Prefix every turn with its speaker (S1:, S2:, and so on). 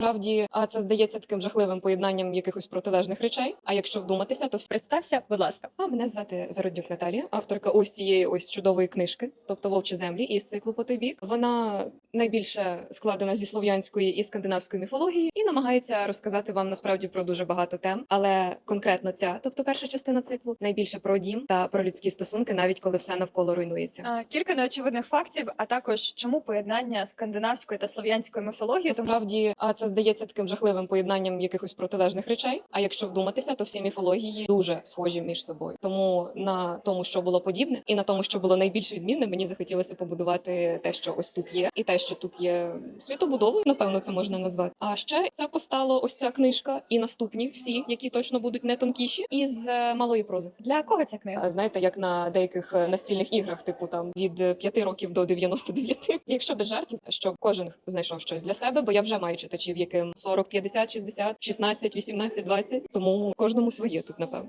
S1: Справді, а це здається таким жахливим поєднанням якихось протилежних речей. А якщо вдуматися, то
S2: Представся, будь ласка.
S1: а мене звати Зароднюк Наталія, авторка ось цієї ось чудової книжки, тобто Вовчі землі із циклу по той бік. Вона найбільше складена зі слов'янської і скандинавської міфології і намагається розказати вам насправді про дуже багато тем. Але конкретно ця, тобто перша частина циклу, найбільше про дім та про людські стосунки, навіть коли все навколо руйнується.
S2: А, Кілька неочевидних фактів, а також чому поєднання скандинавської та слов'янської міфології.
S1: Насправді, а це здається таким жахливим поєднанням якихось протилежних речей. А якщо вдуматися, то всі міфології дуже схожі між собою. Тому на тому, що було подібне, і на тому, що було найбільш відмінне, мені захотілося побудувати те, що ось тут є, і те, що тут є світобудовою, напевно, це можна назвати. А ще це постало ось ця книжка, і наступні всі, які точно будуть не тонкіші, із е, малої прози.
S2: Для кого ця книга?
S1: Знаєте, як на деяких е, настільних іграх, типу там від 5 років до 99. Якщо без жартів, щоб кожен знайшов щось для себе, бо я вже маю читачів, яким 40, 50, 60, 16, 18, 20, тому кожному своє тут напевно.